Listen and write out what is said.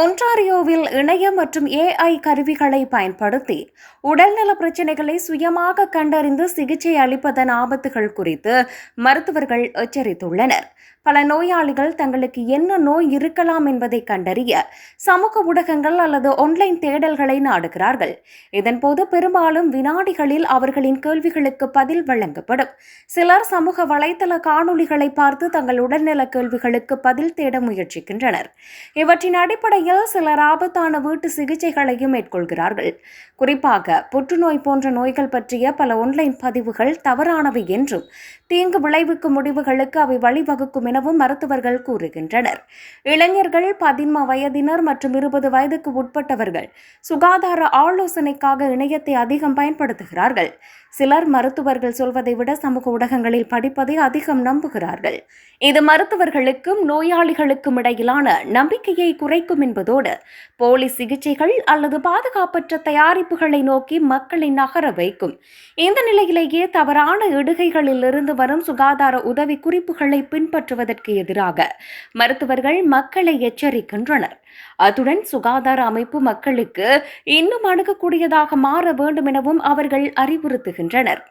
ஒன்டாரியோவில் இணைய மற்றும் ஏஐ கருவிகளை பயன்படுத்தி உடல்நல பிரச்சினைகளை சுயமாக கண்டறிந்து சிகிச்சை அளிப்பதன் ஆபத்துகள் குறித்து மருத்துவர்கள் எச்சரித்துள்ளனர். பல நோயாளிகள் தங்களுக்கு என்ன நோய் இருக்கலாம் என்பதை கண்டறிய சமூக ஊடகங்கள் அல்லது ஆன்லைன் தேடல்களை நாடுகிறார்கள். இதன்போது பெரும்பாலும் வினாடிகளில் அவர்களின் கேள்விகளுக்கு பதில் வழங்கப்படும். சிலர் சமூக வலைதள காணொளிகளை பார்த்து தங்கள் உடல்நல கேள்விகளுக்கு பதில் தேட முயற்சிக்கின்றனர். இவற்றின் அடிப்படையில் சிலர் ஆபத்தான வீட்டு சிகிச்சைகளையும் மேற்கொள்கிறார்கள். குறிப்பாக புற்றுநோய் போன்ற நோய்கள் பற்றிய பல ஆன்லைன் பதிவுகள் தவறானவை என்றும் தீங்கு விளைவிக்கும் முடிவுகளுக்கு அவை வழிவகுக்கும் எனவும் மருத்துவர்கள் கூறுகின்றனர். இளைஞர்கள் பதின்ம வயதினர் மற்றும் இருபது வயதுக்கு உட்பட்டவர்கள் சுகாதார ஆலோசனைக்காக இணையத்தை அதிகம் பயன்படுத்துகிறார்கள். சிலர் மருத்துவர்கள் சொல்வதை விட சமூக ஊடகங்களில் படிப்பதை அதிகம் நம்புகிறார்கள். இது மருத்துவர்களுக்கும் நோயாளிகளுக்கும் இடையிலான நம்பிக்கையை குறைக்கும் என்பதோடு போலி சிகிச்சைகள் அல்லது பாதுகாப்பற்ற தயாரிப்புகளை நோக்கி மக்களை நகர வைக்கும். இந்த நிலையிலேயே தவறான இடுகைகளில் இருந்து வரும் சுகாதார உதவி குறிப்புகளை பின்பற்றுவதற்கு எதிராக மருத்துவர்கள் மக்களை எச்சரிக்கின்றனர். அத்துடன் சுகாதார அமைப்பு மக்களுக்கு இன்னும் அணுகக்கூடியதாக மாற வேண்டும் எனவும் அவர்கள் அறிவுறுத்துகின்றனர்.